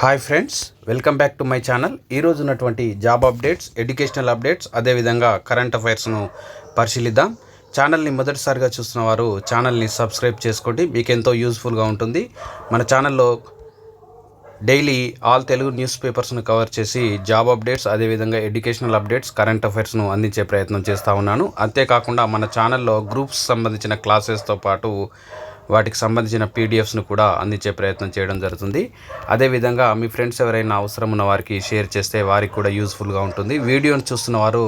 Hi friends welcome back to my channel ఈరోజు ఉన్నటువంటి job updates educational updates అదేవిధంగా current అఫైర్స్ను పరిశీలిద్దాం. ఛానల్ని మొదటిసారిగా చూస్తున్న వారు ఛానల్ని సబ్స్క్రైబ్ చేసుకోండి. మీకు ఎంతో యూజ్ఫుల్గా ఉంటుంది. మన ఛానల్లో డైలీ ఆల్ తెలుగు న్యూస్ పేపర్స్ను కవర్ చేసి జాబ్ అప్డేట్స్ అదేవిధంగా ఎడ్యుకేషనల్ అప్డేట్స్ కరెంట్ అఫైర్స్ను అందించే ప్రయత్నం చేస్తూ ఉన్నాను. అంతేకాకుండా మన ఛానల్లో గ్రూప్స్ సంబంధించిన క్లాసెస్తో పాటు వాటికి సంబంధించిన పీడిఎఫ్స్ను కూడా అందించే ప్రయత్నం చేయడం జరుగుతుంది. అదేవిధంగా మీ ఫ్రెండ్స్ ఎవరైనా అవసరం ఉన్న వారికి షేర్ చేస్తే వారికి కూడా యూస్ఫుల్గా ఉంటుంది. వీడియోని చూస్తున్న వారు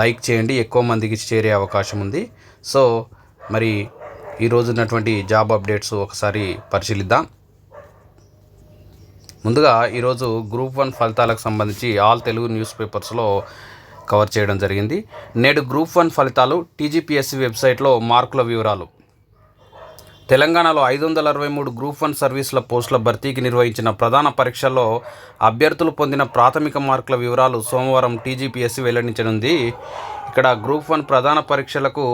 లైక్ చేయండి. ఎక్కువ మందికి చేరే అవకాశం ఉంది. సో మరి ఈరోజు ఉన్నటువంటి జాబ్ అప్డేట్స్ ఒకసారి పరిశీలిద్దాం. ముందుగా ఈరోజు గ్రూప్ వన్ ఫలితాలకు సంబంధించి ఆల్ తెలుగు న్యూస్ పేపర్స్లో కవర్ చేయడం జరిగింది. నేడు గ్రూప్ వన్ ఫలితాలు టీజీపీఎస్సీ వెబ్సైట్లో మార్కుల వివరాలు. తెలంగాణలో ఐదు వందల అరవై మూడు గ్రూప్ వన్ సర్వీసుల పోస్టుల భర్తీకి నిర్వహించిన ప్రధాన పరీక్షల్లో అభ్యర్థులు పొందిన ప్రాథమిక మార్కుల వివరాలు సోమవారం టీజీపీఎస్సీ వెల్లడించనుంది. ఇక్కడ గ్రూప్ వన్ ప్రధాన పరీక్షలకు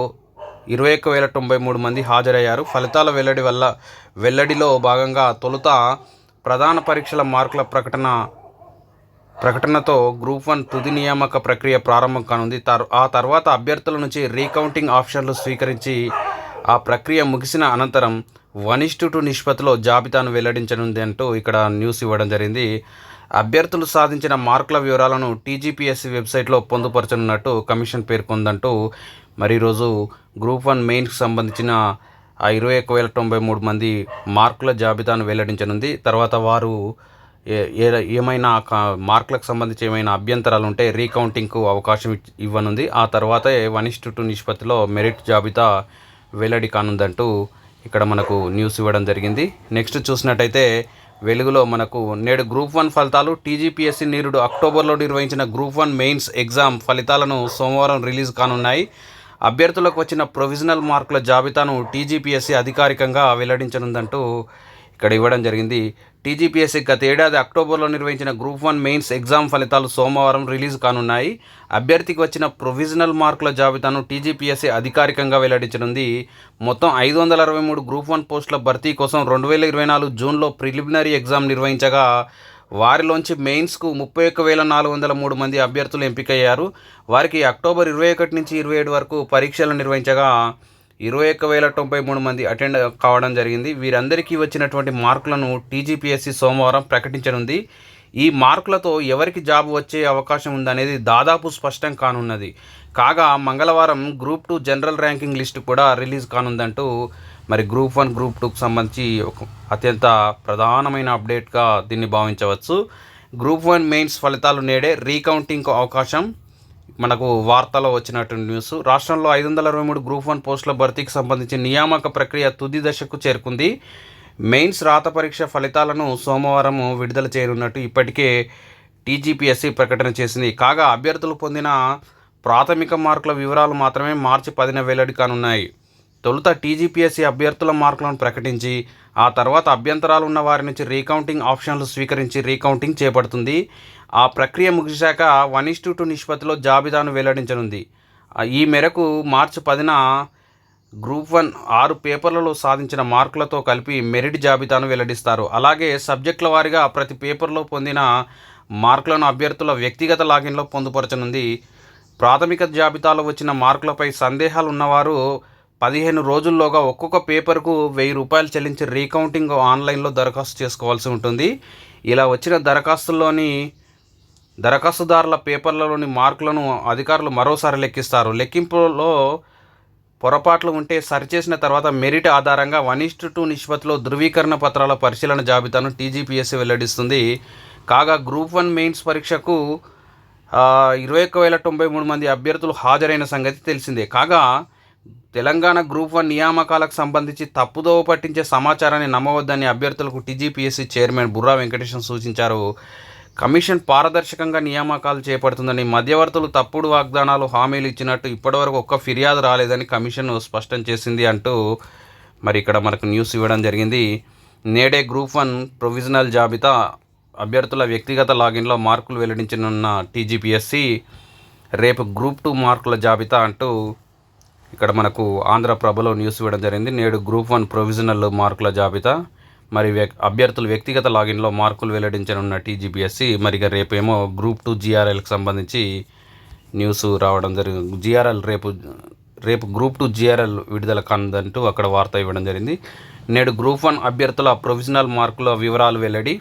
ఇరవై ఒక్క వేల తొంభై మూడు మంది హాజరయ్యారు. ఫలితాల వెల్లడి వల్ల వెల్లడిలో భాగంగా తొలుత ప్రధాన పరీక్షల మార్కుల ప్రకటన ప్రకటనతో గ్రూప్ వన్ తుది నియామక ప్రక్రియ ప్రారంభం కానుంది. తర్ ఆ తర్వాత అభ్యర్థుల నుంచి రీకౌంటింగ్ ఆప్షన్లు స్వీకరించి ఆ ప్రక్రియ ముగిసిన అనంతరం వన్ ఇస్టు టూ నిష్పత్తిలో జాబితాను వెల్లడించనుంది అంటూ ఇక్కడ న్యూస్ ఇవ్వడం జరిగింది. అభ్యర్థులు సాధించిన మార్కుల వివరాలను టీజీపీఎస్సీ వెబ్సైట్లో పొందుపరచనున్నట్టు కమిషన్ పేర్కొందంటూ మరి ఈరోజు గ్రూప్ వన్ మెయిన్కి సంబంధించిన ఆ ఇరవై ఒక్క వేల తొంభై మూడు మంది మార్కుల జాబితాను వెల్లడించనుంది. తర్వాత వారు ఏ- ఏ- ఏమైనా మార్కులకు సంబంధించి ఏమైనా అభ్యంతరాలు ఉంటే రీకౌంటింగ్కు అవకాశం ఇవ్వనుంది. ఆ తర్వాతే వన్ ఇస్టు టూ నిష్పత్తిలో మెరిట్ జాబితా వెల్లడి కానుందంటూ ఇక్కడ మనకు న్యూస్ ఇవ్వడం జరిగింది. నెక్స్ట్ చూసినట్టయితే వెలుగులో మనకు నేడు గ్రూప్ వన్ ఫలితాలు టీజీపీఎస్సీ నీరుడు అక్టోబర్లో నిర్వహించిన గ్రూప్ వన్ మెయిన్స్ ఎగ్జామ్ ఫలితాలను సోమవారం రిలీజ్ కానున్నాయి. అభ్యర్థులకు వచ్చిన ప్రొవిజనల్ మార్కుల జాబితాను టీజీపీఎస్సీ అధికారికంగా వెల్లడించనుందంటూ ఇక్కడ ఇవ్వడం జరిగింది. టీజీపీఎస్సీ గత ఏడాది అక్టోబర్లో నిర్వహించిన గ్రూప్ వన్ మెయిన్స్ ఎగ్జామ్ ఫలితాలు సోమవారం రిలీజ్ కానున్నాయి. అభ్యర్థికి వచ్చిన ప్రొవిజనల్ మార్కుల జాబితాను టీజీపీఎస్సీ అధికారికంగా వెల్లడించనుంది. మొత్తం ఐదు వందల అరవై మూడు గ్రూప్ వన్ పోస్టుల భర్తీ కోసం రెండు వేల ఇరవై నాలుగు జూన్లో ప్రిలిమినరీ ఎగ్జామ్ నిర్వహించగా వారిలోంచి మెయిన్స్కు ముప్పై ఒక్క వేల నాలుగు వందల మూడు మంది అభ్యర్థులు ఎంపికయ్యారు. వారికి అక్టోబర్ ఇరవై ఒకటి నుంచి ఇరవై ఏడు వరకు పరీక్షలు నిర్వహించగా ఇరవై ఒక్క వేల తొంభై మూడు మంది అటెండ్ కావడం జరిగింది. వీరందరికీ వచ్చినటువంటి మార్కులను టీజీపీఎస్సీ సోమవారం ప్రకటించనుంది. ఈ మార్కులతో ఎవరికి జాబ్ వచ్చే అవకాశం ఉందనేది దాదాపు స్పష్టం కానున్నది. కాగా మంగళవారం group two general ranking list కూడా రిలీజ్ కానుందంటూ మరి గ్రూప్ వన్ గ్రూప్ టూకి సంబంధించి ఒక అత్యంత ప్రధానమైన అప్డేట్గా దీన్ని భావించవచ్చు. గ్రూప్ వన్ మెయిన్స్ ఫలితాలు నేడే రీకౌంటింగ్కు అవకాశం. మనకు వార్తలో వచ్చినటువంటి న్యూస్ రాష్ట్రంలో ఐదు వందల అరవై మూడు గ్రూప్ వన్ పోస్టుల భర్తీకి సంబంధించి నియామక ప్రక్రియ తుది దశకు చేరుకుంది. మెయిన్స్ రాత పరీక్ష ఫలితాలను సోమవారం విడుదల చేయనున్నట్టు ఇప్పటికే టీజీపీఎస్సీ ప్రకటన చేసింది. కాగా అభ్యర్థులు పొందిన ప్రాథమిక మార్కుల వివరాలు మాత్రమే మార్చి పదిన వెల్లడి కానున్నాయి. తొలుత టీజీపీఎస్సీ అభ్యర్థుల మార్కులను ప్రకటించి ఆ తర్వాత అభ్యంతరాలు ఉన్న వారి నుంచి రీకౌంటింగ్ ఆప్షన్లు స్వీకరించి రీకౌంటింగ్ చేపడుతుంది. ఆ ప్రక్రియ ముగిశాక వన్ ఇస్టు టూ నిష్పత్తిలో జాబితాను వెల్లడించనుంది. ఈ మేరకు మార్చి పదిన గ్రూప్ వన్ ఆరు పేపర్లలో సాధించిన మార్కులతో కలిపి మెరిట్ జాబితాను వెల్లడిస్తారు. అలాగే సబ్జెక్టుల వారీగా ప్రతి పేపర్లో పొందిన మార్కులను అభ్యర్థుల వ్యక్తిగత లాగిన్లో పొందుపరచనుంది. ప్రాథమిక జాబితాలో వచ్చిన మార్కులపై సందేహాలు ఉన్నవారు పదిహేను రోజుల్లోగా ఒక్కొక్క పేపర్కు వెయ్యి రూపాయలు చెల్లించి రీకౌంటింగ్ ఆన్లైన్లో దరఖాస్తు చేసుకోవాల్సి ఉంటుంది. ఇలా వచ్చిన దరఖాస్తుల్లోని దరఖాస్తుదారుల పేపర్లలోని మార్కులను అధికారులు మరోసారి లెక్కిస్తారు. లెక్కింపులో పొరపాట్లు ఉంటే సరిచేసిన తర్వాత మెరిట్ ఆధారంగా వన్ ఇస్ట్ టూ నిష్పత్తిలో ధృవీకరణ పత్రాల పరిశీలన జాబితాను టీజీపీఎస్సీ వెల్లడిస్తుంది. కాగా గ్రూప్ వన్ మెయిన్స్ పరీక్షకు ఇరవై ఒక్క వేల తొంభై మూడు మంది అభ్యర్థులు హాజరైన సంగతి తెలిసిందే. కాగా తెలంగాణ గ్రూప్ వన్ నియామకాలకు సంబంధించి తప్పుదోవ పట్టించే సమాచారాన్ని నమ్మవద్దని అభ్యర్థులకు టీజీపీఎస్సీ చైర్మన్ బుర్రా వెంకటేశ్వర సూచించారు. కమిషన్ పారదర్శకంగా నియామకాలు చేపడుతుందని మధ్యవర్తులు తప్పుడు వాగ్దానాలు హామీలు ఇచ్చినట్టు ఇప్పటివరకు ఒక్క ఫిర్యాదు రాలేదని కమిషన్ స్పష్టం చేసింది అంటూ మరి ఇక్కడ మనకు న్యూస్ ఇవ్వడం జరిగింది. నేడే గ్రూప్ వన్ ప్రొవిజనల్ జాబితా అభ్యర్థుల వ్యక్తిగత లాగిన్లో మార్కులు వెల్లడించనున్న టీజీపీఎస్సి రేపు గ్రూప్ టూ మార్కుల జాబితా అంటూ ఇక్కడ మనకు ఆంధ్రప్రభలో న్యూస్ ఇవ్వడం జరిగింది. నేడు గ్రూప్ వన్ ప్రొవిజనల్ మార్కుల జాబితా. మరి వ్యక్ అభ్యర్థులు వ్యక్తిగత లాగిన్లో మార్కులు వెల్లడించనున్న టీజీపీఎస్సీ మరి రేపేమో గ్రూప్ టూ జీఆర్ఎల్కి సంబంధించి న్యూస్ రావడం జరిగింది. జీఆర్ఎల్ రేపు రేపు గ్రూప్ టూ జీఆర్ఎల్ విడుదల కందంటూ అక్కడ వార్త ఇవ్వడం జరిగింది. నేడు గ్రూప్ వన్ అభ్యర్థుల ప్రొవిజనల్ మార్కుల వివరాలు వెల్లడి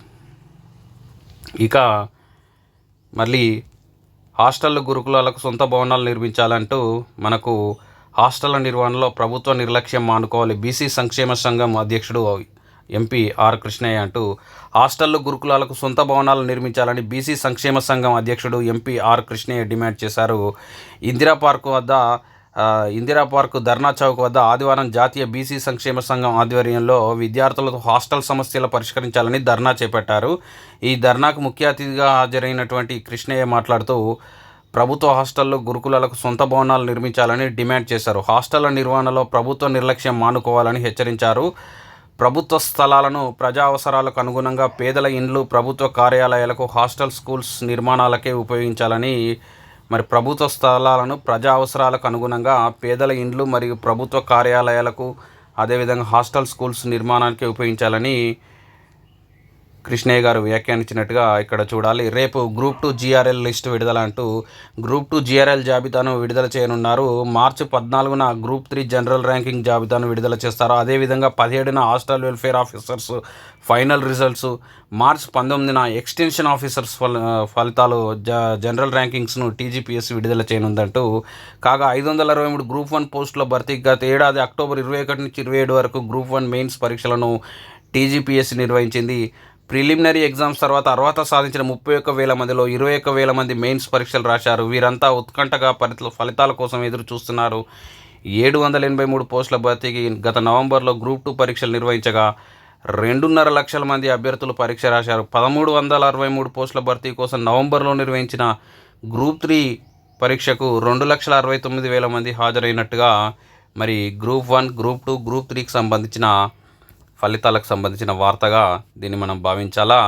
ఇక మళ్ళీ హాస్టల్ గురుకులాలకు సొంత భవనాలు నిర్మించాలంటూ మనకు హాస్టళ్ళ నిర్వహణలో ప్రభుత్వ నిర్లక్ష్యం మానుకోవాలి. బీసీ సంక్షేమ సంఘం అధ్యక్షుడు ఎంపీ ఆర్ కృష్ణయ్య అంటూ హాస్టళ్ళు గురుకులాలకు సొంత భవనాలు నిర్మించాలని బీసీ సంక్షేమ సంఘం అధ్యక్షుడు ఎంపీ ఆర్ కృష్ణయ్య డిమాండ్ చేశారు. ఇందిరా పార్క్ వద్ద ఇందిరా పార్క్ ధర్నా చౌక్ వద్ద ఆదివారం జాతీయ బీసీ సంక్షేమ సంఘం ఆధ్వర్యంలో విద్యార్థులతో హాస్టల్ సమస్యలు పరిష్కరించాలని ధర్నా చేపట్టారు. ఈ ధర్నాకు ముఖ్య అతిథిగా హాజరైనటువంటి కృష్ణయ్య మాట్లాడుతూ ప్రభుత్వ హాస్టల్లో గురుకులాలకు సొంత భవనాలు నిర్మించాలని డిమాండ్ చేశారు. హాస్టళ్ళ నిర్వహణలో ప్రభుత్వ నిర్లక్ష్యం మానుకోవాలని హెచ్చరించారు. ప్రభుత్వ స్థలాలను ప్రజా అవసరాలకు అనుగుణంగా పేదల ఇండ్లు ప్రభుత్వ కార్యాలయాలకు హాస్టల్ స్కూల్స్ నిర్మాణాలకే ఉపయోగించాలని మరి ప్రభుత్వ స్థలాలను ప్రజా అవసరాలకు అనుగుణంగా పేదల ఇండ్లు మరియు ప్రభుత్వ కార్యాలయాలకు అదేవిధంగా హాస్టల్ స్కూల్స్ నిర్మాణానికి ఉపయోగించాలని కృష్ణయ్య గారు వ్యాఖ్యానించినట్టుగా ఇక్కడ చూడాలి. రేపు గ్రూప్ టూ జీఆర్ఎల్ లిస్టు విడుదల అంటూ గ్రూప్ టూ జీఆర్ఎల్ జాబితాను విడుదల చేయనున్నారు. మార్చి పద్నాలుగున గ్రూప్ త్రీ జనరల్ ర్యాంకింగ్ జాబితాను విడుదల చేస్తారు. అదేవిధంగా పదిహేడున hostel welfare officers final results మార్చి పంతొమ్మిదిన ఎక్స్టెన్షన్ ఆఫీసర్స్ ఫల ఫలితాలు జ జనరల్ ర్యాంకింగ్స్ను టీజీపీఎస్ విడుదల చేయనుందంటూ కాగా ఐదు వందల అరవై మూడు గ్రూప్ వన్ పోస్టుల భర్తీ గత ఏడాది అక్టోబర్ ఇరవై ఒకటి నుంచి ఇరవై ఏడు వరకు గ్రూప్ వన్ మెయిన్స్ పరీక్షలను టీజీపీఎస్ నిర్వహించింది. ప్రిలిమినరీ ఎగ్జామ్స్ తర్వాత అర్హత సాధించిన ముప్పై ఒక్క వేల మందిలో ఇరవై ఒక్క వేల మంది మెయిన్స్ పరీక్షలు రాశారు. వీరంతా ఉత్కంఠగా ఫలిత ఫలితాల కోసం ఎదురు చూస్తున్నారు. ఏడు వందల ఎనభై మూడు పోస్టుల భర్తీకి గత నవంబర్లో గ్రూప్ టూ పరీక్షలు నిర్వహించగా రెండున్నర లక్షల మంది అభ్యర్థులు పరీక్ష రాశారు. పదమూడు వందల అరవై మూడు పోస్టుల భర్తీ కోసం నవంబర్లో నిర్వహించిన గ్రూప్ త్రీ పరీక్షకు రెండు లక్షల అరవై తొమ్మిది వేల మంది హాజరైనట్టుగా మరి group one group two group త్రీకి సంబంధించిన ఫలితాలకు సంబంధించిన వార్తగా దీన్ని మనం భావించాలా?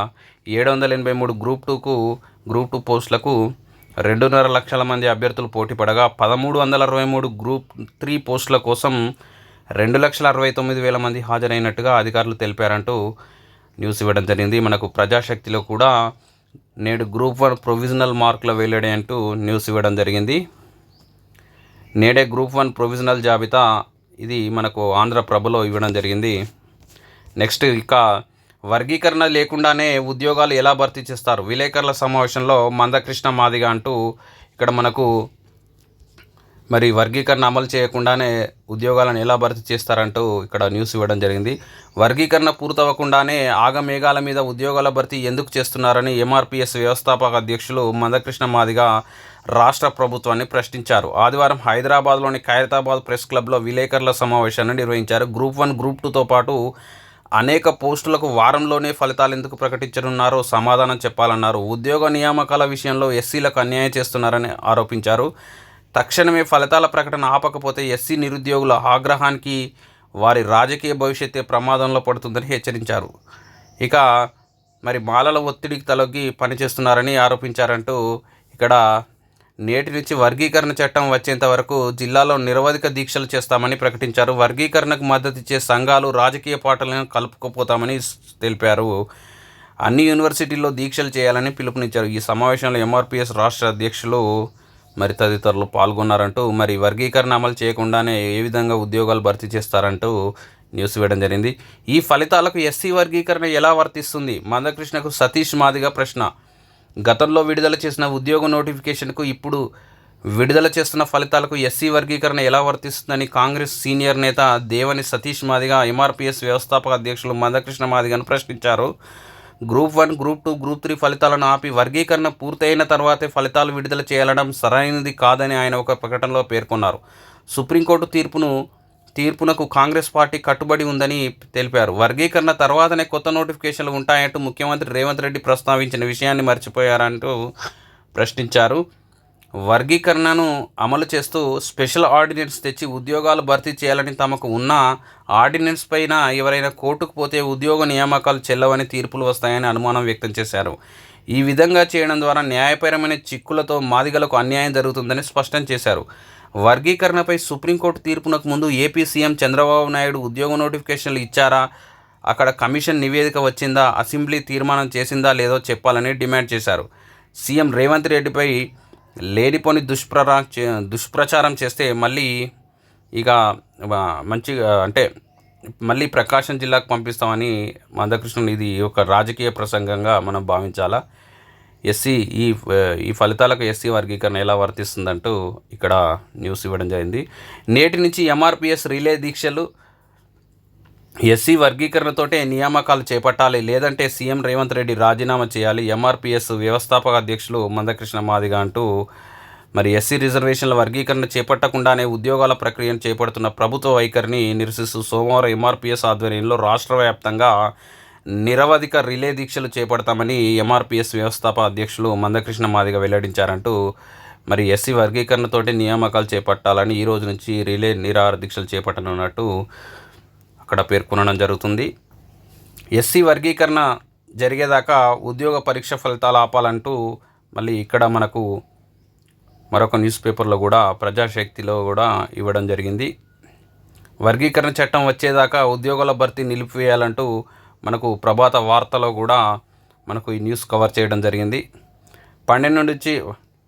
ఏడు వందల ఎనభై మూడు గ్రూప్ టూకు గ్రూప్ టూ పోస్టులకు రెండున్నర లక్షల మంది అభ్యర్థులు పోటీ పడగా పదమూడు వందల అరవై మూడు గ్రూప్ త్రీ పోస్టుల కోసం రెండు లక్షల అరవై తొమ్మిది వేల మంది హాజరైనట్టుగా అధికారులు తెలిపారంటూ న్యూస్ ఇవ్వడం జరిగింది. మనకు ప్రజాశక్తిలో కూడా నేడు గ్రూప్ వన్ ప్రొవిజనల్ మార్కుల వెల్లడి అంటూ న్యూస్ ఇవ్వడం జరిగింది. నేడే గ్రూప్ వన్ ప్రొవిజనల్ జాబితా ఇది మనకు ఆంధ్ర ప్రభలో ఇవ్వడం జరిగింది. నెక్స్ట్ ఇక వర్గీకరణ లేకుండానే ఉద్యోగాలు ఎలా భర్తీ చేస్తారు? విలేకరుల సమావేశంలో మందకృష్ణ మాదిగ అంటూ ఇక్కడ మనకు మరి వర్గీకరణ అమలు చేయకుండానే ఉద్యోగాలను ఎలా భర్తీ చేస్తారంటూ ఇక్కడ న్యూస్ ఇవ్వడం జరిగింది. వర్గీకరణ పూర్తవ్వకుండానే ఆగమేఘాల మీద ఉద్యోగాల భర్తీ ఎందుకు చేస్తున్నారని ఎంఆర్పిఎస్ వ్యవస్థాపక అధ్యక్షులు మందకృష్ణ మాదిగ రాష్ట్ర ప్రభుత్వాన్ని ప్రశ్నించారు. ఆదివారం హైదరాబాద్లోని ఖైరతాబాద్ ప్రెస్ క్లబ్లో విలేకరుల సమావేశాన్ని నిర్వహించారు. గ్రూప్ వన్ గ్రూప్ టూతో పాటు అనేక పోస్టులకు వారంలోనే ఫలితాలు ఎందుకు ప్రకటించనున్నారో సమాధానం చెప్పాలన్నారు. ఉద్యోగ నియామకాల విషయంలో ఎస్సీలకు అన్యాయం చేస్తున్నారని ఆరోపించారు. తక్షణమే ఫలితాల ప్రకటన ఆపకపోతే ఎస్సీ నిరుద్యోగుల ఆగ్రహానికి వారి రాజకీయ భవిష్యత్తే ప్రమాదంలో పడుతుందని హెచ్చరించారు. ఇక మరి మాలల ఒత్తిడికి తలొగ్గి పనిచేస్తున్నారని ఆరోపించారంటూ ఇక్కడ నేటి నుంచి వర్గీకరణ చట్టం వచ్చేంత వరకు జిల్లాలో నిరవధిక దీక్షలు చేస్తామని ప్రకటించారు. వర్గీకరణకు మద్దతు ఇచ్చే సంఘాలు రాజకీయ పార్టీలను కలుపుకుపోతామని తెలిపారు. అన్ని యూనివర్సిటీల్లో దీక్షలు చేయాలని పిలుపునిచ్చారు. ఈ సమావేశంలో ఎంఆర్పిఎస్ రాష్ట్ర అధ్యక్షులు మరి తదితరులు పాల్గొన్నారంటూ మరి వర్గీకరణ అమలు చేయకుండానే ఏ విధంగా ఉద్యోగాలు భర్తీ చేస్తారంటూ న్యూస్ ఇవ్వడం జరిగింది. ఈ ఫలితాలకు ఎస్సీ వర్గీకరణ ఎలా వర్తిస్తుంది? మందకృష్ణకు సతీష్ మాదిగా ప్రశ్న. గతంలో విడుదల చేసిన ఉద్యోగ నోటిఫికేషన్కు ఇప్పుడు విడుదల చేస్తున్న ఫలితాలకు ఎస్సీ వర్గీకరణ ఎలా వర్తిస్తుందని కాంగ్రెస్ సీనియర్ నేత దేవని సతీష్ మాదిగా ఎంఆర్పిఎస్ వ్యవస్థాపక అధ్యక్షులు మందకృష్ణ మాదిగను ప్రశ్నించారు. Group one group two group three ఫలితాలను ఆపి వర్గీకరణ పూర్తయిన తర్వాతే ఫలితాలు విడుదల చేయడం సరైనది కాదని ఆయన ఒక ప్రకటనలో పేర్కొన్నారు. సుప్రీంకోర్టు తీర్పును తీర్పునకు కాంగ్రెస్ పార్టీ కట్టుబడి ఉందని తెలిపారు. వర్గీకరణ తర్వాతనే కొత్త నోటిఫికేషన్లు ఉంటాయంటూ ముఖ్యమంత్రి రేవంత్ రెడ్డి ప్రస్తావించిన విషయాన్ని మర్చిపోయారంటూ ప్రశ్నించారు. వర్గీకరణను అమలు చేస్తూ స్పెషల్ ఆర్డినెన్స్ తెచ్చి ఉద్యోగాలు భర్తీ చేయాలని తమకు ఉన్న ఆర్డినెన్స్ పైన ఎవరైనా కోర్టుకు పోతే ఉద్యోగ నియామకాలు చెల్లవని తీర్పులు వస్తాయని అనుమానం వ్యక్తం చేశారు. ఈ విధంగా చేయడం ద్వారా న్యాయపరమైన చిక్కులతో మాదిగలకు అన్యాయం జరుగుతుందని స్పష్టం చేశారు. వర్గీకరణపై సుప్రీంకోర్టు తీర్పునకు ముందు ఏపీ సీఎం చంద్రబాబు నాయుడు ఉద్యోగ నోటిఫికేషన్లు ఇచ్చారా? అక్కడ కమిషన్ నివేదిక వచ్చిందా? అసెంబ్లీ తీర్మానం చేసిందా లేదో చెప్పాలని డిమాండ్ చేశారు. సీఎం రేవంత్ రెడ్డిపై లేనిపోని దుష్ప్రరా దుష్ప్రచారం చేస్తే మళ్ళీ ఇక మంచి మంచిగా అంటే మళ్ళీ ప్రకాశం జిల్లాకు పంపిస్తామని మందకృష్ణన్ ఇది ఒక రాజకీయ ప్రసంగంగా మనం భావించాలా? ఎస్సీ ఈ ఈ ఫలితాలకు ఎస్సీ వర్గీకరణ ఎలా వర్తిస్తుందంటూ ఇక్కడ న్యూస్ ఇవ్వడం జరిగింది. నేటి నుంచి ఎంఆర్పిఎస్ రిలే దీక్షలు ఎస్సీ వర్గీకరణతోటే నియామకాలు చేపట్టాలి లేదంటే సీఎం రేవంత్ రెడ్డి రాజీనామా చేయాలి ఎంఆర్పిఎస్ వ్యవస్థాపక అధ్యక్షులు మందకృష్ణ మాదిగ అంటూ మరి ఎస్సీ రిజర్వేషన్ల వర్గీకరణ చేపట్టకుండానే ఉద్యోగాల ప్రక్రియను చేపడుతున్న ప్రభుత్వ వైఖరిని నిరసిస్తూ సోమవారం ఎంఆర్పిఎస్ ఆధ్వర్యంలో రాష్ట్ర వ్యాప్తంగా నిరవధిక రిలే దీక్షలు చేపడతామని ఎంఆర్పిఎస్ వ్యవస్థాపక అధ్యక్షులు మందకృష్ణ మాదిగ వెల్లడించారంటూ మరి ఎస్సీ వర్గీకరణతోటి నియామకాలు చేపట్టాలని ఈ రోజు నుంచి రిలే నిరాహార దీక్షలు చేపట్టనున్నట్టు అక్కడ పేర్కొనడం జరుగుతుంది. ఎస్సీ వర్గీకరణ జరిగేదాకా ఉద్యోగ పరీక్ష ఫలితాలు ఆపాలంటూ మళ్ళీ ఇక్కడ మనకు మరొక న్యూస్ పేపర్లో కూడా ప్రజాశక్తిలో కూడా ఇవ్వడం జరిగింది. వర్గీకరణ చట్టం వచ్చేదాకా ఉద్యోగాల భర్తీ నిలిపివేయాలంటూ మనకు ప్రభాత వార్తలో కూడా మనకు ఈ న్యూస్ కవర్ చేయడం జరిగింది. పన్నెండు నుంచి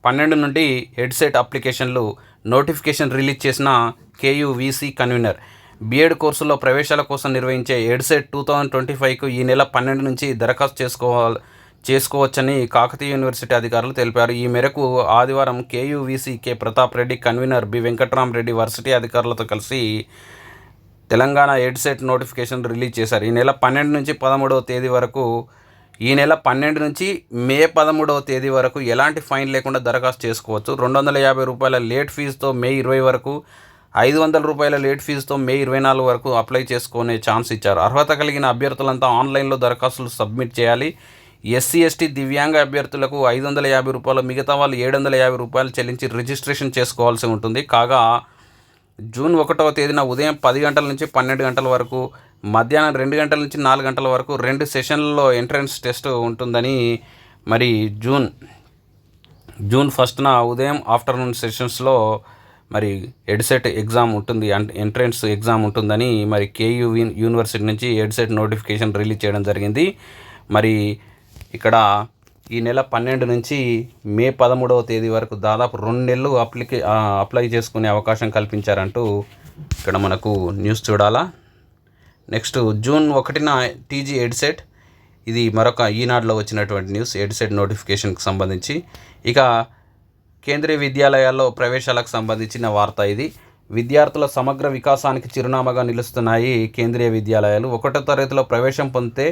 పన్నెండు నుండి హెడ్సెట్ అప్లికేషన్లు నోటిఫికేషన్ రిలీజ్ చేసిన కేయూవీసీ కన్వీనర్. బీఎడ్ కోర్సులో ప్రవేశాల కోసం నిర్వహించే ఎడ్సెట్ టూ థౌజండ్ ట్వంటీ ఫైవ్కు ఈ నెల పన్నెండు నుంచి దరఖాస్తు చేసుకోవాలి చేసుకోవచ్చని కాకతీయ యూనివర్సిటీ అధికారులు తెలిపారు. ఈ మేరకు ఆదివారం కేయూవీసీ K Pratap Reddy convener B Venkatramareddy varsity అధికారులతో కలిసి తెలంగాణ ఎడ్సెట్ నోటిఫికేషన్ రిలీజ్ చేశారు. ఈ నెల పన్నెండు నుంచి పదమూడవ తేదీ వరకు ఈ నెల పన్నెండు నుంచి మే పదమూడవ తేదీ వరకు ఎలాంటి ఫైన్ లేకుండా దరఖాస్తు చేసుకోవచ్చు. రెండు వందల యాభై రూపాయల లేట్ ఫీజుతో మే ఇరవై వరకు ఐదు వందల రూపాయల లేట్ ఫీజుతో మే ఇరవై నాలుగు వరకు అప్లై చేసుకునే ఛాన్స్ ఇచ్చారు. అర్హత కలిగిన అభ్యర్థులంతా ఆన్లైన్లో దరఖాస్తులు సబ్మిట్ చేయాలి. ఎస్సీ ఎస్టీ దివ్యాంగ అభ్యర్థులకు ఐదు వందల యాభై రూపాయలు మిగతా వాళ్ళు ఏడు వందల యాభై రూపాయలు చెల్లించి రిజిస్ట్రేషన్ చేసుకోవాల్సి ఉంటుంది. కాగా జూన్ ఒకటవ తేదీన ఉదయం పది గంటల నుంచి పన్నెండు గంటల వరకు మధ్యాహ్నం రెండు గంటల నుంచి నాలుగు గంటల వరకు రెండు సెషన్లలో ఎంట్రన్స్ టెస్ట్ ఉంటుందని మరి జూన్ జూన్ ఫస్ట్న ఉదయం ఆఫ్టర్నూన్ సెషన్స్లో మరి ఎడ్సెట్ ఎగ్జామ్ ఉంటుంది ఎంట్రన్స్ ఎగ్జామ్ ఉంటుందని మరి కేయూ యూనివర్సిటీ నుంచి ఎడ్సెట్ నోటిఫికేషన్ రిలీజ్ చేయడం జరిగింది. మరి ఇక్కడ ఈ నెల పన్నెండు నుంచి మే పదమూడవ తేదీ వరకు దాదాపు రెండు నెలలు అప్లికే అప్లై చేసుకునే అవకాశం కల్పించారంటూ ఇక్కడ మనకు న్యూస్ చూడాలా. నెక్స్ట్ జూన్ ఒకటిన టీజీ ఎడ్సెట్ ఇది మరొక ఈనాడులో వచ్చినటువంటి న్యూస్ ఎడ్సెట్ నోటిఫికేషన్కి సంబంధించి. ఇక కేంద్రీయ విద్యాలయాల్లో ప్రవేశాలకు సంబంధించిన వార్త ఇది. విద్యార్థుల సమగ్ర వికాసానికి చిరునామాగా నిలుస్తున్నాయి కేంద్రీయ విద్యాలయాలు. ఒకటో తరగతిలో ప్రవేశం పొందితే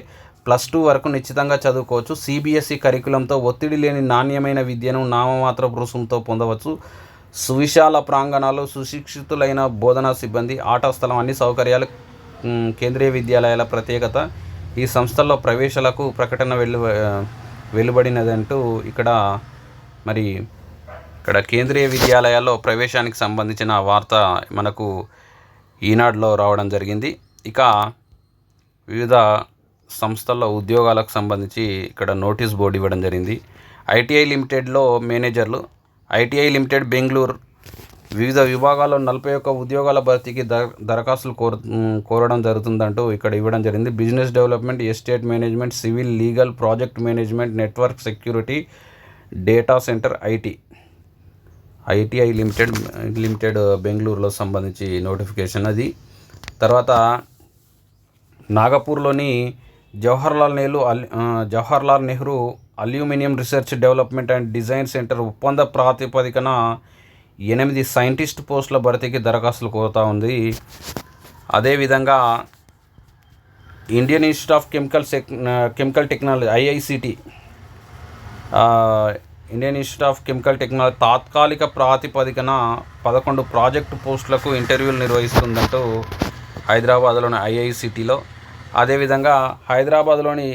ప్లస్ టూ వరకు నిశ్చితంగా చదువుకోవచ్చు. సిబిఎస్ఈ కరికులంతో ఒత్తిడి లేని నాణ్యమైన విద్యను నామమాత్ర రుసుముతో పొందవచ్చు. సువిశాల ప్రాంగణాలు సుశిక్షితులైన బోధనా సిబ్బంది ఆటా స్థలం అన్ని సౌకర్యాలు కేంద్రీయ విద్యాలయాల ప్రత్యేకత ఈ సంస్థల్లో ప్రవేశాలకు ప్రకటన వెలు వెలువడినదంటూ ఇక్కడ మరి ఇక్కడ కేంద్రీయ విద్యాలయాల్లో ప్రవేశానికి సంబంధించిన వార్త మనకు ఈనాడులో రావడం జరిగింది. ఇక వివిధ సంస్థల్లో ఉద్యోగాలకు సంబంధించి ఇక్కడ నోటీస్ బోర్డు ఇవ్వడం జరిగింది. ఐటీఐ లిమిటెడ్లో మేనేజర్లు ఐటీఐ లిమిటెడ్ బెంగళూరు వివిధ విభాగాల్లో నలభై ఒక్క ఉద్యోగాల భర్తీకి ద దరఖాస్తులు కోర కోరడం జరుగుతుందంటూ ఇక్కడ ఇవ్వడం జరిగింది. Business development estate management civil legal project management network security data centre IT. ITI limited limited బెంగళూరులో సంబంధించి నోటిఫికేషన్ అది. తర్వాత నాగపూర్లోని జవహర్లాల్ నెహ్రూ అల్ Jawaharlal Nehru aluminium research development and design centre ఒప్పంద ప్రాతిపదికన ఎనిమిది సైంటిస్ట్ పోస్టుల భర్తీకి దరఖాస్తులు కోరుతా ఉంది. అదేవిధంగా Indian institute of Chemical check chemical technology IICT Indian Institute of Chemical Technology తాత్కాలిక ప్రాతిపదికన పదకొండు ప్రాజెక్టు పోస్టులకు ఇంటర్వ్యూలు నిర్వహిస్తుందంటూ హైదరాబాద్లోని ఐఐసిటిలో అదేవిధంగా హైదరాబాద్లోని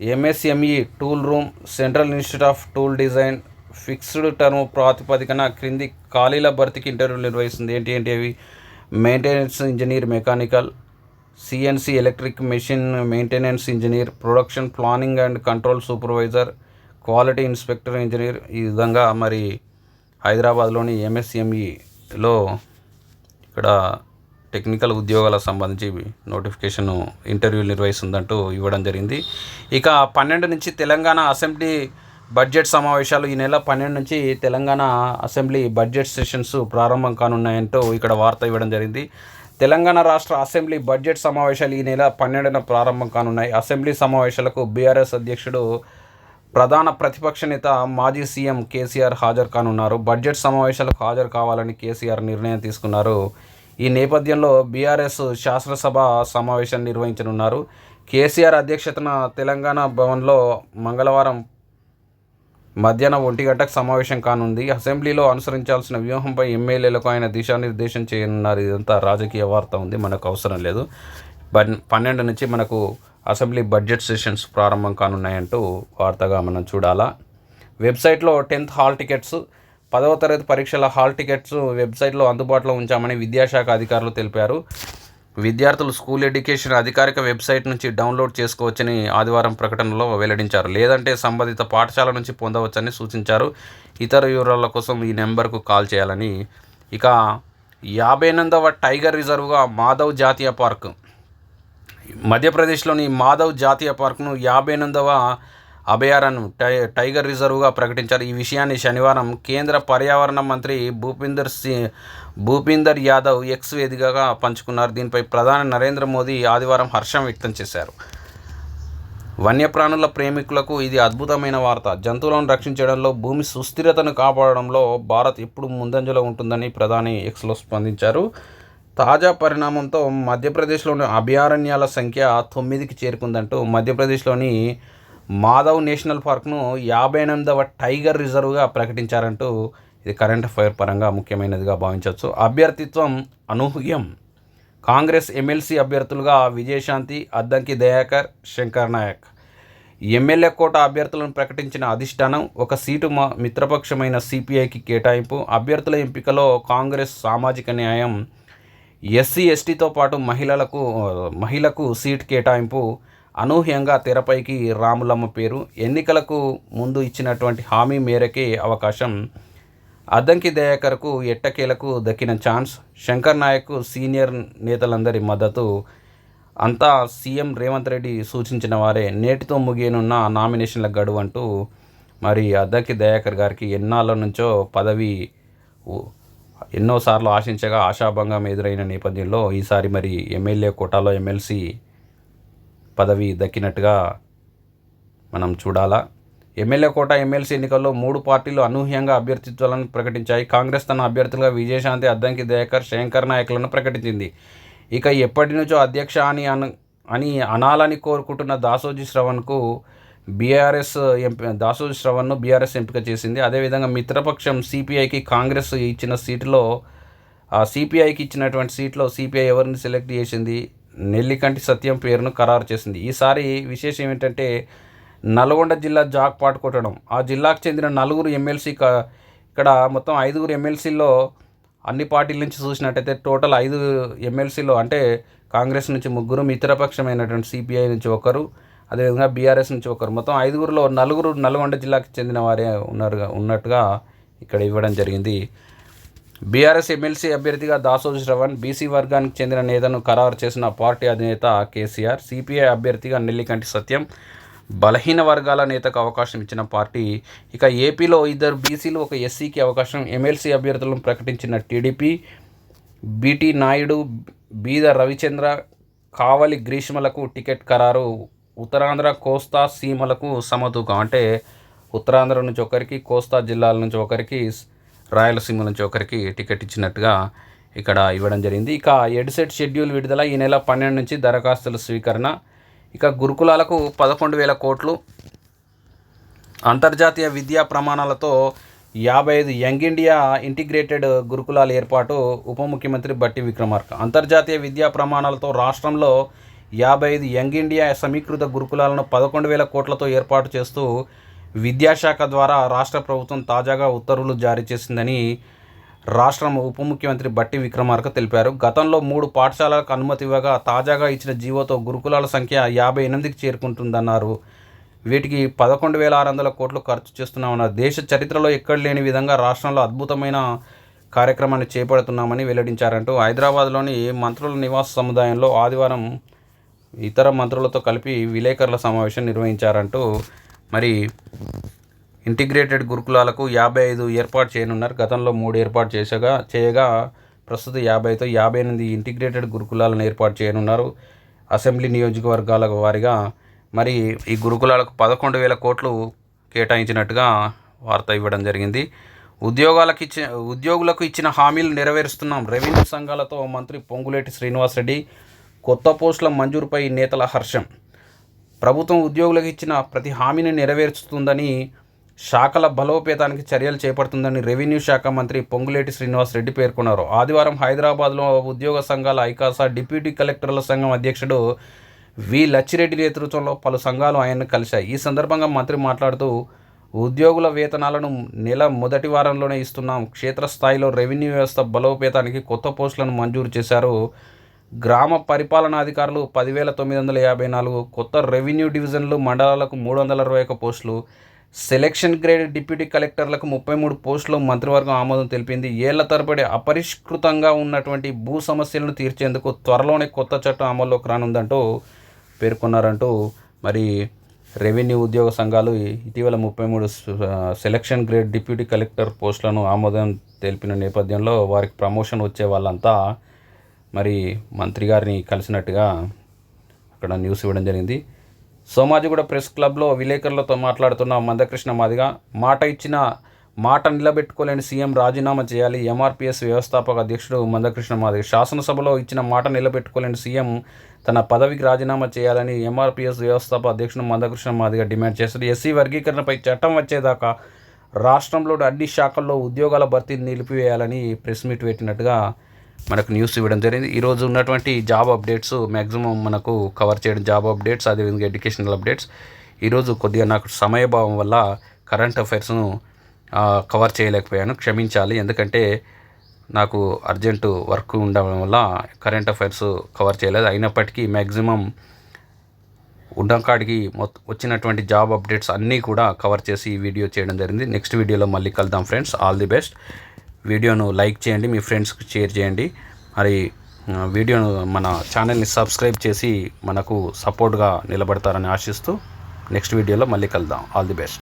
MSME tool room central institute of tool design fixed term ప్రాతిపదికన క్రింది ఖాళీల భర్తీకి ఇంటర్వ్యూలు నిర్వహిస్తుంది. ఏంటి ఏంటి అవి? Maintenance engineer mechanical CNC electric machine maintenance engineer production planning and control supervisor quality inspector engineer ఈ విధంగా మరి హైదరాబాద్లోని ఎంఎస్ఎంఈలో ఇక్కడ టెక్నికల్ ఉద్యోగాలకు సంబంధించి నోటిఫికేషన్ ఇంటర్వ్యూలు నిర్వహిస్తుందంటూ ఇవ్వడం జరిగింది. ఇక పన్నెండు నుంచి తెలంగాణ అసెంబ్లీ బడ్జెట్ సమావేశాలు ఈ నెల పన్నెండు నుంచి తెలంగాణ అసెంబ్లీ బడ్జెట్ సెషన్స్ ప్రారంభం కానున్నాయంటూ ఇక్కడ వార్త ఇవ్వడం జరిగింది. తెలంగాణ రాష్ట్ర అసెంబ్లీ బడ్జెట్ సమావేశాలు ఈ నెల పన్నెండున ప్రారంభం కానున్నాయి. అసెంబ్లీ సమావేశాలకు బీఆర్ఎస్ అధ్యక్షుడు ప్రధాన ప్రతిపక్ష నేత మాజీ సీఎం కేసీఆర్ హాజరు కానున్నారు. బడ్జెట్ సమావేశాలకు హాజరు కావాలని కేసీఆర్ నిర్ణయం తీసుకున్నారు. ఈ నేపథ్యంలో బీఆర్ఎస్ శాసనసభ సమావేశం నిర్వహించనున్నారు. కేసీఆర్ అధ్యక్షతన తెలంగాణ భవన్లో మంగళవారం మధ్యాహ్నం ఒంటి గంటకు సమావేశం కానుంది. అసెంబ్లీలో అనుసరించాల్సిన వ్యూహంపై ఎమ్మెల్యేలకు ఆయన దిశానిర్దేశం చేయనున్నారు. ఇదంతా రాజకీయ వార్త ఉంది. మనకు అవసరం లేదు. పన్ పన్నెండు నుంచి మనకు అసెంబ్లీ బడ్జెట్ సెషన్స్ ప్రారంభం కానున్నాయంటూ వార్తగా మనం చూడాలా. వెబ్సైట్లో టెన్త్ హాల్ టికెట్స్ పదవ తరగతి పరీక్షల హాల్ టికెట్స్ వెబ్సైట్లో అందుబాటులో ఉంచామని విద్యాశాఖ అధికారులు తెలిపారు. విద్యార్థులు స్కూల్ ఎడ్యుకేషన్ అధికారిక వెబ్సైట్ నుంచి డౌన్లోడ్ చేసుకోవచ్చని ఆదివారం ప్రకటనలో వెల్లడించారు. లేదంటే సంబంధిత పాఠశాల నుంచి పొందవచ్చని సూచించారు. ఇతర వివరాల కోసం ఈ నెంబర్కు కాల్ చేయాలని. ఇక యాభై ఎనిమిదవ టైగర్ రిజర్వ్గా మాధవ్ జాతీయ పార్క్. మధ్యప్రదేశ్లోని మాధవ్ జాతీయ పార్క్ను యాభై ఎనిమిదవ అభయారణ్యం టై టైగర్ రిజర్వ్గా ప్రకటించారు. ఈ విషయాన్ని శనివారం కేంద్ర పర్యావరణ మంత్రి భూపిందర్ సింగ్ భూపిందర్ యాదవ్ ఎక్స్ వేదికగా పంచుకున్నారు. దీనిపై ప్రధాని నరేంద్ర మోదీ ఆదివారం హర్షం వ్యక్తం చేశారు. వన్యప్రాణుల ప్రేమికులకు ఇది అద్భుతమైన వార్త. జంతువులను రక్షించడంలో భూమి సుస్థిరతను కాపాడడంలో భారత్ ఎప్పుడు ముందంజలో ఉంటుందని ప్రధాని ఎక్స్లో స్పందించారు. తాజా పరిణామంతో మధ్యప్రదేశ్లోని అభయారణ్యాల సంఖ్య తొమ్మిదికి చేరుకుందంటూ మధ్యప్రదేశ్లోని మాధవ్ నేషనల్ పార్క్ను యాభై ఎనిమిదవ టైగర్ రిజర్వ్గా ప్రకటించారంటూ ఇది కరెంట్ అఫైర్ పరంగా ముఖ్యమైనదిగా భావించవచ్చు. అభ్యర్థిత్వం అనూహ్యం. కాంగ్రెస్ ఎమ్మెల్సీ అభ్యర్థులుగా విజయశాంతి అద్దంకి దయాకర్ శంకర్ నాయక్. ఎమ్మెల్యే కోట అభ్యర్థులను ప్రకటించిన అధిష్టానం ఒక సీటు మా మిత్రపక్షమైన సిపిఐకి కేటాయింపు. అభ్యర్థుల ఎంపికలో కాంగ్రెస్ సామాజిక న్యాయం. ఎస్సీ ఎస్టీతో పాటు మహిళలకు మహిళకు సీట్ కేటాయింపు. అనూహ్యంగా తెరపైకి రాములమ్మ పేరు. ఎన్నికలకు ముందు ఇచ్చినటువంటి హామీ మేరకే అవకాశం. అద్దంకి దయాకర్కు ఎట్టకేలకు దక్కిన ఛాన్స్. శంకర్ నాయక్ సీనియర్ నేతలందరి మద్దతు. అంతా సీఎం రేవంత్ రెడ్డి సూచించిన వారే. నేటితో ముగియనున్న నామినేషన్ల గడువు అంటూ మరి అద్దంకి దయాకర్ గారికి ఎన్నాళ్ళ నుంచో పదవి ఎన్నోసార్లు ఆశించగా ఆశాభంగం ఎదురైన నేపథ్యంలో ఈసారి మరి ఎమ్మెల్యే కోటాలో ఎమ్మెల్సీ పదవి దక్కినట్టుగా మనం చూడాలా. ఎమ్మెల్యే కోట ఎమ్మెల్సీ ఎన్నికల్లో మూడు పార్టీలు అనూహ్యంగా అభ్యర్థిత్వాలను ప్రకటించాయి. కాంగ్రెస్ తన అభ్యర్థులుగా విజయశాంతి అద్దంకి దయాకర్ శంకర్ నాయకులను ప్రకటించింది. ఇక ఎప్పటి నుంచో అధ్యక్ష అని అన అని అనాలని కోరుకుంటున్న దాసోజీ శ్రవణ్కు బీఆర్ఎస్ ఎంపీ దాసోజీ శ్రవణ్ను బీఆర్ఎస్ ఎంపిక చేసింది. అదేవిధంగా మిత్రపక్షం సిపిఐకి కాంగ్రెస్ ఇచ్చిన సీటులో ఆ సిపిఐకి ఇచ్చినటువంటి సీట్లో సిపిఐ ఎవరిని సెలెక్ట్ చేసింది? నెల్లికంటి సత్యం పేరును ఖరారు చేసింది. ఈసారి విశేషం ఏంటంటే నల్గొండ జిల్లా జాక్పాట్ కొట్టడం. ఆ జిల్లాకు చెందిన నలుగురు ఎమ్మెల్సీ క ఇక్కడ మొత్తం ఐదుగురు ఎమ్మెల్సీలో అన్ని పార్టీల నుంచి చూసినట్టయితే టోటల్ ఐదు ఎమ్మెల్సీలో అంటే కాంగ్రెస్ నుంచి ముగ్గురు మిత్రపక్షమైనటువంటి సిపిఐ నుంచి ఒకరు అదేవిధంగా బీఆర్ఎస్ నుంచి ఒకరు. మొత్తం ఐదుగురులో నలుగురు నల్గొండ జిల్లాకు చెందిన వారే ఉన్నారు ఉన్నట్టుగా ఇక్కడ ఇవ్వడం జరిగింది. బీఆర్ఎస్ ఎమ్మెల్సీ అభ్యర్థిగా దాసోజు శ్రవణ్ బీసీ వర్గానికి చెందిన నేతను ఖరారు చేసిన పార్టీ అధినేత కేసీఆర్ సిపిఐ అభ్యర్థిగా నెల్లికంటి సత్యం బలహీన వర్గాల నేతకు అవకాశం ఇచ్చిన పార్టీ. ఇక ఏపీలో ఇద్దరు బీసీలు ఒక ఎస్సీకి అవకాశం ఎమ్మెల్సీ అభ్యర్థులను ప్రకటించిన టీడీపీ బీటీ నాయుడు బీద రవిచంద్ర కావలి గ్రీష్మలకు టికెట్ ఖరారు ఉత్తరాంధ్ర కోస్తా సీమలకు సమతూకం. అంటే ఉత్తరాంధ్ర నుంచి ఒకరికి కోస్తా జిల్లాల నుంచి ఒకరికి రాయలసీమ నుంచి ఒకరికి టికెట్ ఇచ్చినట్టుగా ఇక్కడ ఇవ్వడం జరిగింది. ఇక ఎడ్సెట్ షెడ్యూల్ విడుదల ఈ నెల పన్నెండు నుంచి దరఖాస్తుల స్వీకరణ. ఇక గురుకులాలకు పదకొండు వేల కోట్లు. అంతర్జాతీయ విద్యా ప్రమాణాలతో యాభై ఐదు యంగ్ ఇండియా ఇంటిగ్రేటెడ్ గురుకులాల ఏర్పాటు ఉప ముఖ్యమంత్రి బట్టి విక్రమార్క. అంతర్జాతీయ విద్యా ప్రమాణాలతో రాష్ట్రంలో యాభై ఐదు యంగ్ ఇండియా సమీకృత గురుకులాలను పదకొండు వేల కోట్లతో ఏర్పాటు చేస్తూ విద్యాశాఖ ద్వారా రాష్ట్ర ప్రభుత్వం తాజాగా ఉత్తర్వులు జారీ చేసిందని రాష్ట్రం ఉప ముఖ్యమంత్రి బట్టి విక్రమార్క తెలిపారు. గతంలో మూడు పాఠశాలలకు అనుమతి ఇవ్వగా తాజాగా ఇచ్చిన జీవోతో గురుకులాల సంఖ్య యాభై ఎనిమిదికి చేరుకుంటుందన్నారు. వీటికి పదకొండు వేల ఆరు వందల కోట్లు ఖర్చు చేస్తున్నామన్నారు దేశ చరిత్రలో ఎక్కడ లేని విధంగా రాష్ట్రంలో అద్భుతమైన కార్యక్రమాన్ని చేపడుతున్నామని వెల్లడించారంటూ హైదరాబాద్లోని మంత్రుల నివాస సముదాయంలో ఆదివారం ఇతర మంత్రులతో కలిపి విలేకరుల సమావేశం నిర్వహించారంటూ మరి ఇంటిగ్రేటెడ్ గురుకులాలకు యాభై ఐదు ఏర్పాటు చేయనున్నారు. గతంలో మూడు ఏర్పాటు చేసగా చేయగా ప్రస్తుత యాభైతో యాభై ఎనిమిది ఇంటిగ్రేటెడ్ గురుకులాలను ఏర్పాటు చేయనున్నారు. అసెంబ్లీ నియోజకవర్గాల వారిగా మరి ఈ గురుకులాలకు పదకొండు వేల కోట్లు కేటాయించినట్టుగా వార్త ఇవ్వడం జరిగింది. ఉద్యోగాలకు ఇచ్చిన ఉద్యోగులకు ఇచ్చిన హామీలు నెరవేరుస్తున్నాం. రెవెన్యూ సంఘాలతో మంత్రి పొంగులేటి శ్రీనివాసరెడ్డి కొత్త పోస్టుల మంజూరుపై నేతల హర్షం. ప్రభుత్వం ఉద్యోగులకు ఇచ్చిన ప్రతి హామీని నెరవేర్చుతుందని శాఖల బలోపేతానికి చర్యలు చేపడుతుందని రెవెన్యూ శాఖ మంత్రి పొంగులేటి శ్రీనివాస్ రెడ్డి పేర్కొన్నారు. ఆదివారం హైదరాబాద్లో ఉద్యోగ సంఘాల ఐకాసా డిప్యూటీ కలెక్టర్ల సంఘం అధ్యక్షుడు వి. లచ్చిరెడ్డి నేతృత్వంలో పలు సంఘాలు ఆయన్ను కలిశాయి. ఈ సందర్భంగా మంత్రి మాట్లాడుతూ ఉద్యోగుల వేతనాలను నెల మొదటి వారంలోనే ఇస్తున్నాం. క్షేత్రస్థాయిలో రెవెన్యూ వ్యవస్థ బలోపేతానికి కొత్త పోస్టులను మంజూరు చేశారు. గ్రామ పరిపాలనాధికారులు పదివేల తొమ్మిది వందల యాభై నాలుగు కొత్త రెవెన్యూ డివిజన్లు మండలాలకు మూడు వందల అరవై ఒక పోస్టులు సెలక్షన్ గ్రేడ్ డిప్యూటీ కలెక్టర్లకు ముప్పై మూడు పోస్టులు మంత్రివర్గం ఆమోదం తెలిపింది. ఏళ్ళ తరబడి అపరిష్కృతంగా ఉన్నటువంటి భూ సమస్యలను తీర్చేందుకు త్వరలోనే కొత్త చట్టం అమల్లోకి రానుందంటూ పేర్కొన్నారంటూ మరి రెవెన్యూ ఉద్యోగ సంఘాలు ఇటీవల ముప్పై మూడు సెలక్షన్ గ్రేడ్ డిప్యూటీ కలెక్టర్ పోస్టులను ఆమోదం తెలిపిన నేపథ్యంలో వారికి ప్రమోషన్ వచ్చే వాళ్ళంతా మరి మంత్రి గారిని కలిసినట్టుగా అక్కడ న్యూస్ ఇవ్వడం జరిగింది. సోమాజిగూడ ప్రెస్ క్లబ్లో విలేకరులతో మాట్లాడుతున్న మందకృష్ణ మాదిగా మాట ఇచ్చిన మాట నిలబెట్టుకోలేని సీఎం రాజీనామా చేయాలి ఎంఆర్పిఎస్ వ్యవస్థాపక అధ్యక్షుడు మందకృష్ణ మాదిగ. శాసనసభలో ఇచ్చిన మాట నిలబెట్టుకోలేని సీఎం తన పదవికి రాజీనామా చేయాలని ఎంఆర్పిఎస్ వ్యవస్థాపక అధ్యక్షుడు మందకృష్ణ మాదిగ డిమాండ్ చేశారు. ఎస్సీ వర్గీకరణపై చట్టం వచ్చేదాకా రాష్ట్రంలోని అన్ని శాఖల్లో ఉద్యోగాల భర్తీని నిలిపివేయాలని ప్రెస్ మీట్ పెట్టినట్టుగా మనకు న్యూస్ ఇవ్వడం జరిగింది. ఈరోజు ఉన్నటువంటి జాబ్ అప్డేట్స్ మ్యాక్సిమం మనకు కవర్ చేయడం జాబ్ అప్డేట్స్ అదేవిధంగా ఎడ్యుకేషనల్ అప్డేట్స్ ఈరోజు కొద్దిగా నాకు సమయభావం వల్ల కరెంట్ అఫైర్స్ను కవర్ చేయలేకపోయాను క్షమించాలి. ఎందుకంటే నాకు అర్జెంటు వర్క్ ఉండడం వల్ల కరెంట్ అఫైర్స్ కవర్ చేయలేదు. అయినప్పటికీ మ్యాక్సిమం ఉండకాడికి మొత్తం వచ్చినటువంటి జాబ్ అప్డేట్స్ అన్నీ కూడా కవర్ చేసి ఈ వీడియో చేయడం జరిగింది. నెక్స్ట్ వీడియోలో మళ్ళీ కలుద్దాం ఫ్రెండ్స్ ఆల్ ది బెస్ట్ వీడియోను లైక్ చేయండి మీ ఫ్రెండ్స్కి షేర్ చేయండి. మరి వీడియోను మన ఛానల్ని సబ్స్క్రైబ్ చేసి మనకు సపోర్ట్గా నిలబడతారని ఆశిస్తూ నెక్స్ట్ వీడియోలో మళ్ళీ కలుద్దాం. All the best.